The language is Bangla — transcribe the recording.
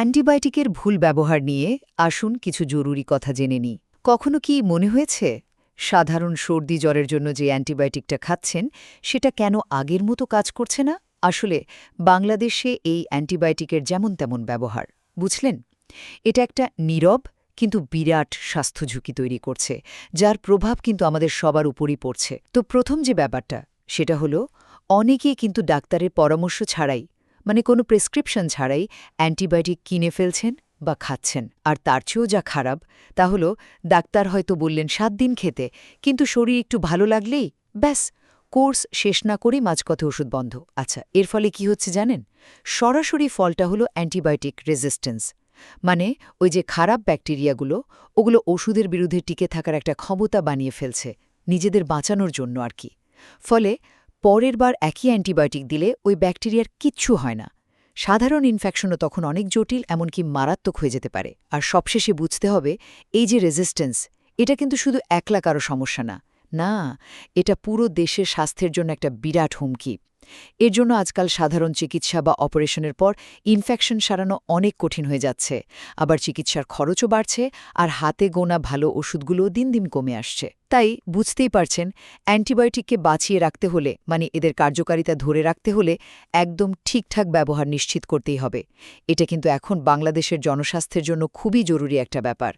অ্যান্টিবায়োটিকের ভুল ব্যবহার নিয়ে আসুন কিছু জরুরি কথা জেনে নিই। কখনো কি মনে হয়েছে, সাধারণ সর্দি জ্বরের জন্য যে অ্যান্টিবায়োটিকটা খাচ্ছেন, সেটা কেন আগের মতো কাজ করছে না? আসলে, বাংলাদেশে এই অ্যান্টিবায়োটিকের যেমন তেমন ব্যবহার, বুঝলেন? এটা একটা নীরব কিন্তু বিরাট স্বাস্থ্য ঝুঁকি তৈরি করছে, যার প্রভাব কিন্তু আমাদের সবার উপরই পড়ছে। তো প্রথম যে ব্যাপারটা, সেটা হলো, অনেকেই কিন্তু ডাক্তারের পরামর্শ ছাড়াই মানে কোনো প্রেসক্রিপশন ছাড়াই অ্যান্টিবায়োটিক কিনে ফেলছেন বা খাচ্ছেন। আর তার চেয়েও যা খারাপ, তা হলো ডাক্তার হয়তো বললেন সাত দিন খেতে, কিন্তু শরীর একটু ভালো লাগলেই ব্যাস, কোর্স শেষ না করেই মাঝপথে ওষুধ বন্ধ। আচ্ছা এর ফলে কি হচ্ছে জানেন? সরাসরি ফলটা হলো অ্যান্টিবায়োটিক রেজিস্ট্যান্স। মানে ওই যে খারাপ ব্যাকটেরিয়াগুলো, ওগুলো ওষুধের বিরুদ্ধে টিকে থাকার একটা ক্ষমতা বানিয়ে ফেলছে, নিজেদের বাঁচানোর জন্য আর কি। ফলে পরের বার একই অ্যান্টিবায়োটিক দিলে ওই ব্যাকটেরিয়ার কিচ্ছু হয় না। সাধারণ ইনফেকশনও তখন অনেক জটিল, এমনকি মারাত্মক হয়ে যেতে পারে। আর সবশেষে বুঝতে হবে, এই যে রেজিস্ট্যান্স এটা কিন্তু শুধু একলা কারও সমস্যা না। না, এটা পুরো দেশের স্বাস্থ্যের জন্য একটা বিরাট হুমকি। এর জন্য আজকাল সাধারণ চিকিৎসা বা অপারেশনের পর ইনফেকশন সারানো অনেক কঠিন হয়ে যাচ্ছে। আবার চিকিৎসার খরচও বাড়ছে আর হাতে গোনা ভালো ওষুধগুলো দিন দিন কমে আসছে। তাই বুঝতেই পারছেন, অ্যান্টিবায়োটিককে বাঁচিয়ে রাখতে হলে মানে এদের কার্যকারিতা ধরে রাখতে হলে একদম ঠিকঠাক ব্যবহার নিশ্চিত করতেই হবে। এটা কিন্তু এখন বাংলাদেশের জনস্বাস্থ্যের জন্য খুবই জরুরি একটা ব্যাপার।